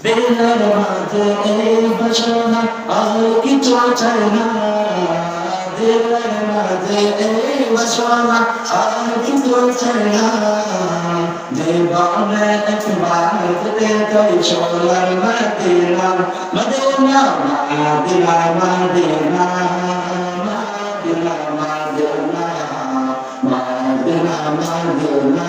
দিলের মাঝে এই বাসনা আর কিছু চাই না দিলের মাঝে এই বাসনা আর কিছু চাই না জীবনে একবার যেতে চাই সোনার Medina Medina Medina Medina Medina Medina Medina Medina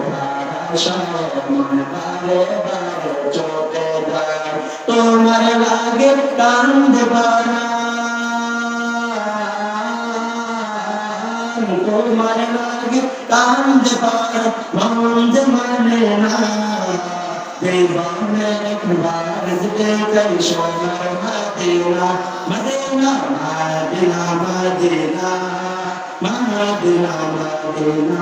তোমার লাগে কান্দে পারা তোমার লাগে কান্দে পার মন্দ মানে না দেবানে একবার চাই সোনার Medina Medina Medina Medina Medina Madina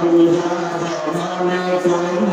Thank you.